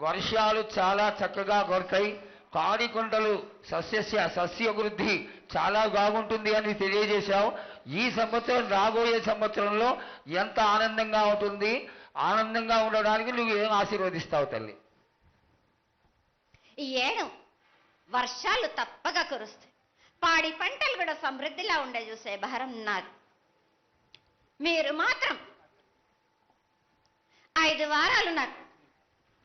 వర్షాలు చాలా చక్కగా కొరతాయి కాడికొండలు సస్యస్య సస్యవృద్ధి చాలా బాగుంటుంది అని తెలియజేశావు. ఈ సంవత్సరం రాబోయే సంవత్సరంలో ఎంత ఆనందంగా ఉంటుంది. ఆనందంగా ఉండడానికి నువ్వు ఏం ఆశీర్వదిస్తావు తల్లి? ఈ ఏడు వర్షాలు తప్పగా కురుస్తాయి. పాడి పంటలు కూడా సమృద్ధిలా ఉండే చూసే భారం నాది. మీరు మాత్రం ఐదు వారాలు నాకు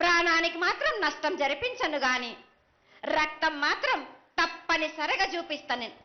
ప్రాణానికి మాత్రం నష్టం జరిపించను గాని. రక్తం మాత్రం తప్పనిసరిగా చూపిస్తాను. నేను